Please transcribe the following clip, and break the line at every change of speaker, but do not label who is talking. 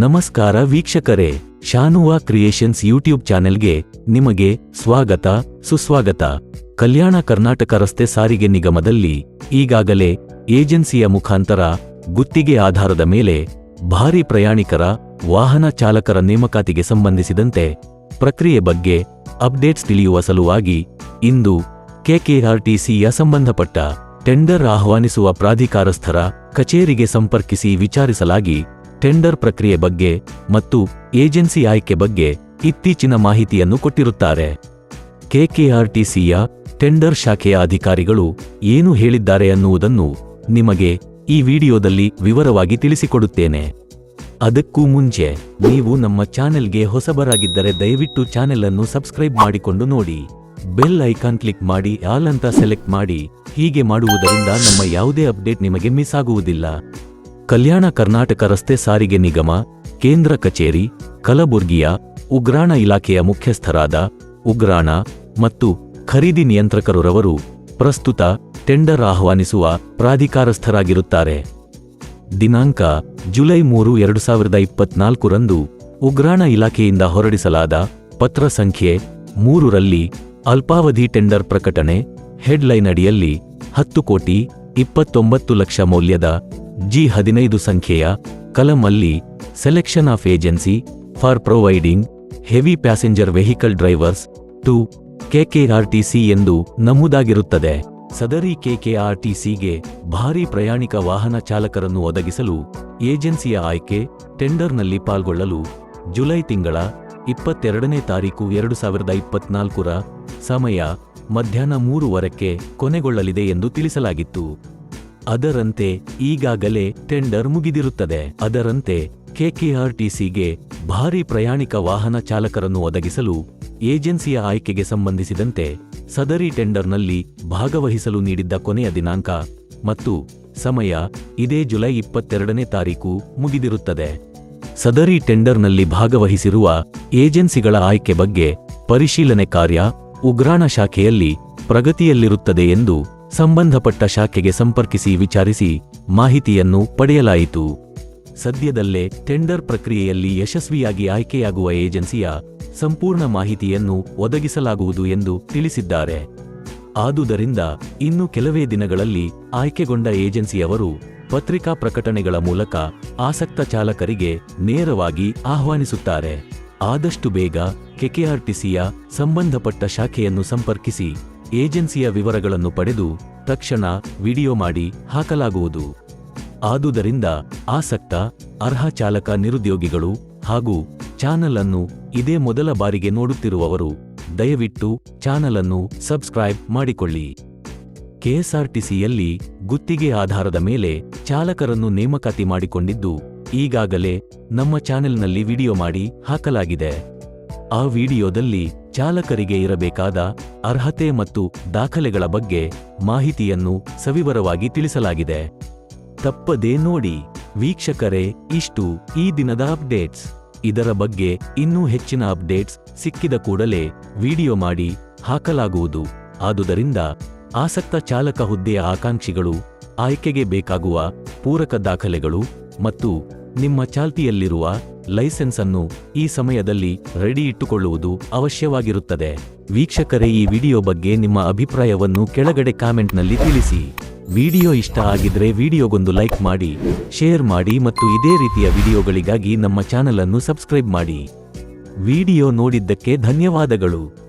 ನಮಸ್ಕಾರ ವೀಕ್ಷಕರೇ, ಶಾನುವಾ creations YouTube ಚಾನೆಲ್ಗೆ ನಿಮಗೆ ಸ್ವಾಗತ, ಸುಸ್ವಾಗತ. ಕಲ್ಯಾಣ ಕರ್ನಾಟಕ ರಸ್ತೆ ಸಾರಿಗೆ ನಿಗಮದಲ್ಲಿ ಈಗಾಗಲೇ ಏಜೆನ್ಸಿಯ ಮುಖಾಂತರ ಗುತ್ತಿಗೆ ಆಧಾರದ ಮೇಲೆ ಭಾರಿ ಪ್ರಯಾಣಿಕರ, ವಾಹನ ಚಾಲಕರ ನೇಮಕಾತಿಗೆ ಸಂಬಂಧಿಸಿದಂತೆ ಪ್ರಕ್ರಿಯೆ ಬಗ್ಗೆ ಅಪ್ಡೇಟ್ಸ್ ತಿಳಿಯುವ ಸಲುವಾಗಿ ಇಂದು ಕೆಕೆಆರ್ಟಿಸಿಯ ಸಂಬಂಧಪಟ್ಟ ಟೆಂಡರ್ ಆಹ್ವಾನಿಸುವ ಪ್ರಾಧಿಕಾರಸ್ಥರ ಕಚೇರಿಗೆ ಸಂಪರ್ಕಿಸಿ ವಿಚಾರಿಸಲಾಗಿ ಟೆಂಡರ್ ಪ್ರಕ್ರಿಯೆ ಬಗ್ಗೆ ಮತ್ತು ಏಜೆನ್ಸಿ ಆಯ್ಕೆ ಬಗ್ಗೆ ಇತ್ತೀಚಿನ ಮಾಹಿತಿಯನ್ನು ಕೊಟ್ಟಿರುತ್ತಾರೆ. ಕೆಕೆಆರ್ಟಿಸಿಯ ಟೆಂಡರ್ ಶಾಖೆಯ ಅಧಿಕಾರಿಗಳು ಏನು ಹೇಳಿದ್ದಾರೆ ಅನ್ನುವುದನ್ನು ನಿಮಗೆ ಈ ವಿಡಿಯೋದಲ್ಲಿ ವಿವರವಾಗಿ ತಿಳಿಸಿಕೊಡುತ್ತೇನೆ. ಅದಕ್ಕೂ ಮುಂಚೆ ನೀವು ನಮ್ಮ ಚಾನೆಲ್ಗೆ ಹೊಸಬರಾಗಿದ್ದರೆ ದಯವಿಟ್ಟು ಚಾನೆಲ್ ಅನ್ನು ಸಬ್ಸ್ಕ್ರೈಬ್ ಮಾಡಿಕೊಂಡು ನೋಡಿ. ಬೆಲ್ ಐಕಾನ್ ಕ್ಲಿಕ್ ಮಾಡಿ, ಆಲ್ ಅಂತ ಸೆಲೆಕ್ಟ್ ಮಾಡಿ. ಹೀಗೆ ಮಾಡುವುದರಿಂದ ನಮ್ಮ ಯಾವುದೇ ಅಪ್ಡೇಟ್ ನಿಮಗೆ ಮಿಸ್ ಆಗುವುದಿಲ್ಲ. ಕಲ್ಯಾಣ ಕರ್ನಾಟಕ ರಸ್ತೆ ಸಾರಿಗೆ ನಿಗಮ, ಕೇಂದ್ರ ಕಚೇರಿ, ಕಲಬುರ್ಗಿಯ ಉಗ್ರಾಣ ಇಲಾಖೆಯ ಮುಖ್ಯಸ್ಥರಾದ ಉಗ್ರಾಣ ಮತ್ತು ಖರೀದಿ ನಿಯಂತ್ರಕರುರವರು ಪ್ರಸ್ತುತ ಟೆಂಡರ್ ಆಹ್ವಾನಿಸುವ ಪ್ರಾಧಿಕಾರಸ್ಥರಾಗಿರುತ್ತಾರೆ. ದಿನಾಂಕ ಜುಲೈ ಮೂರು, ಎರಡು ಸಾವಿರದ ಇಪ್ಪತ್ನಾಲ್ಕರಂದು ಉಗ್ರಾಣ ಇಲಾಖೆಯಿಂದ ಹೊರಡಿಸಲಾದ ಪತ್ರ ಸಂಖ್ಯೆ ಮೂರರಲ್ಲಿ ಅಲ್ಪಾವಧಿ ಟೆಂಡರ್ ಪ್ರಕಟಣೆ ಹೆಡ್ಲೈನ್ ಅಡಿಯಲ್ಲಿ ಹತ್ತು ಕೋಟಿ ಇಪ್ಪತ್ತೊಂಬತ್ತು ಲಕ್ಷ ಮೌಲ್ಯದ ಜಿ ಹದಿನೈದು ಸಂಖ್ಯೆಯ ಕಲಮಲ್ಲಿ selection of agency for providing heavy passenger vehicle drivers to KKRTC ಎಂದು ನಮೂದಾಗಿರುತ್ತದೆ. ಸದರಿ ಕೆಕೆಆರ್ಟಿಸಿಗೆ ಭಾರಿ ಪ್ರಯಾಣಿಕ ವಾಹನ ಚಾಲಕರನ್ನು ಒದಗಿಸಲು ಏಜೆನ್ಸಿಯ ಆಯ್ಕೆ ಟೆಂಡರ್ನಲ್ಲಿ ಪಾಲ್ಗೊಳ್ಳಲು ಜುಲೈ ತಿಂಗಳ ಇಪ್ಪತ್ತೆರಡನೇ ತಾರೀಕು ಎರಡು ಸಾವಿರದ ಇಪ್ಪತ್ನಾಲ್ಕರ ಸಮಯ ಮಧ್ಯಾಹ್ನ ಮೂರುವರೆಕ್ಕೆ ಕೊನೆಗೊಳ್ಳಲಿದೆ ಎಂದು ತಿಳಿಸಲಾಗಿತ್ತು. ಅದರಂತೆ ಈಗಾಗಲೇ ಟೆಂಡರ್ ಮುಗಿದಿರುತ್ತದೆ. ಅದರಂತೆ ಕೆಕೆಆರ್ಟಿಸಿಗೆ ಭಾರಿ ಪ್ರಯಾಣಿಕ ವಾಹನ ಚಾಲಕರನ್ನು ಒದಗಿಸಲು ಏಜೆನ್ಸಿಯ ಆಯ್ಕೆಗೆ ಸಂಬಂಧಿಸಿದಂತೆ ಸದರಿ ಟೆಂಡರ್ನಲ್ಲಿ ಭಾಗವಹಿಸಲು ನೀಡಿದ್ದ ಕೊನೆಯ ದಿನಾಂಕ ಮತ್ತು ಸಮಯ ಇದೇ ಜುಲೈ ಇಪ್ಪತ್ತೆರಡನೇ ತಾರೀಕು ಮುಗಿದಿರುತ್ತದೆ. ಸದರಿ ಟೆಂಡರ್ನಲ್ಲಿ ಭಾಗವಹಿಸಿರುವ ಏಜೆನ್ಸಿಗಳ ಆಯ್ಕೆ ಬಗ್ಗೆ ಪರಿಶೀಲನೆ ಕಾರ್ಯ ಉಗ್ರಾಣ ಶಾಖೆಯಲ್ಲಿ ಪ್ರಗತಿಯಲ್ಲಿರುತ್ತದೆ ಎಂದು ಸಂಬಂಧಪಟ್ಟ ಶಾಖೆಗೆ ಸಂಪರ್ಕಿಸಿ ವಿಚಾರಿಸಿ ಮಾಹಿತಿಯನ್ನು ಪಡೆಯಲಾಯಿತು. ಸದ್ಯದಲ್ಲೇ ಟೆಂಡರ್ ಪ್ರಕ್ರಿಯೆಯಲ್ಲಿ ಯಶಸ್ವಿಯಾಗಿ ಆಯ್ಕೆಯಾಗುವ ಏಜೆನ್ಸಿಯ ಸಂಪೂರ್ಣ ಮಾಹಿತಿಯನ್ನು ಒದಗಿಸಲಾಗುವುದು ಎಂದು ತಿಳಿಸಿದ್ದಾರೆ. ಆದುದರಿಂದ ಇನ್ನು ಕೆಲವೇ ದಿನಗಳಲ್ಲಿ ಆಯ್ಕೆಗೊಂಡ ಏಜೆನ್ಸಿಯವರು ಪತ್ರಿಕಾ ಪ್ರಕಟಣೆಗಳ ಮೂಲಕ ಆಸಕ್ತ ಚಾಲಕರಿಗೆ ನೇರವಾಗಿ ಆಹ್ವಾನಿಸುತ್ತಾರೆ. ಆದಷ್ಟು ಬೇಗ ಕೆಕೆಆರ್ಟಿಸಿಯ ಸಂಬಂಧಪಟ್ಟ ಶಾಖೆಯನ್ನು ಸಂಪರ್ಕಿಸಿ. ಏಜೆನ್ಸಿಯ ವಿವರಗಳನ್ನು ಪಡೆದು ತಕ್ಷಣ ವಿಡಿಯೋ ಮಾಡಿ ಹಾಕಲಾಗುವುದು. ಆದುದರಿಂದ ಆಸಕ್ತ, ಅರ್ಹ ಚಾಲಕ ನಿರುದ್ಯೋಗಿಗಳು ಹಾಗೂ ಚಾನಲ್ ಅನ್ನು ಇದೇ ಮೊದಲ ಬಾರಿಗೆ ನೋಡುತ್ತಿರುವವರು, ದಯವಿಟ್ಟು ಚಾನಲ್ ಅನ್ನು ಸಬ್ಸ್ಕ್ರೈಬ್ ಮಾಡಿಕೊಳ್ಳಿ. ಕೆಎಸ್ಆರ್ಟಿಸಿಯಲ್ಲಿ ಗುತ್ತಿಗೆ ಆಧಾರದ ಮೇಲೆ ಚಾಲಕರನ್ನು ನೇಮಕಾತಿ ಮಾಡಿಕೊಂಡಿದ್ದು, ಈಗಾಗಲೇ ನಮ್ಮ ಚಾನೆಲ್ನಲ್ಲಿ ವಿಡಿಯೋ ಮಾಡಿ ಹಾಕಲಾಗಿದೆ. ಆ ವಿಡಿಯೋದಲ್ಲಿ ಚಾಲಕರಿಗೆ ಇರಬೇಕಾದ ಅರ್ಹತೆ ಮತ್ತು ದಾಖಲೆಗಳ ಬಗ್ಗೆ ಮಾಹಿತಿಯನ್ನು ಸವಿವರವಾಗಿ ತಿಳಿಸಲಾಗಿದೆ. ತಪ್ಪದೇ ನೋಡಿ, ವೀಕ್ಷಕರೇ, ಇಷ್ಟು ಈ ದಿನದ ಅಪ್ಡೇಟ್ಸ್. ಇದರ ಬಗ್ಗೆ ಇನ್ನೂ ಹೆಚ್ಚಿನ ಅಪ್ಡೇಟ್ಸ್ ಸಿಕ್ಕಿದ ಕೂಡಲೇ ವಿಡಿಯೋ ಮಾಡಿ ಹಾಕಲಾಗುವುದು. ಆದುದರಿಂದ ಆಸಕ್ತ ಚಾಲಕ ಹುದ್ದೆಯ ಆಕಾಂಕ್ಷಿಗಳು, ಆಯ್ಕೆಗೆ ಬೇಕಾಗುವ ಪೂರಕ ದಾಖಲೆಗಳು ಮತ್ತು ನಿಮ್ಮ ಚಾಲ್ತಿಯಲ್ಲಿರುವ ಲೈಸೆನ್ಸ್ ಅನ್ನು ಈ ಸಮಯದಲ್ಲಿ ರೆಡಿ ಇಟ್ಟುಕೊಳ್ಳುವುದು ಅವಶ್ಯವಾಗಿರುತ್ತದೆ. ವೀಕ್ಷಕರೇ, ಈ ವಿಡಿಯೋ ಬಗ್ಗೆ ನಿಮ್ಮ ಅಭಿಪ್ರಾಯವನ್ನು ಕೆಳಗಡೆ ಕಾಮೆಂಟ್ನಲ್ಲಿ ತಿಳಿಸಿ. ವಿಡಿಯೋ ಇಷ್ಟ ಆಗಿದ್ರೆ ವಿಡಿಯೋಗೊಂದು ಲೈಕ್ ಮಾಡಿ, ಶೇರ್ ಮಾಡಿ ಮತ್ತು ಇದೇ ರೀತಿಯ ವಿಡಿಯೋಗಳಿಗಾಗಿ ನಮ್ಮ ಚಾನಲ್ ಅನ್ನು ಸಬ್ಸ್ಕ್ರೈಬ್ ಮಾಡಿ. ವಿಡಿಯೋ ನೋಡಿದ್ದಕ್ಕೆ ಧನ್ಯವಾದಗಳು.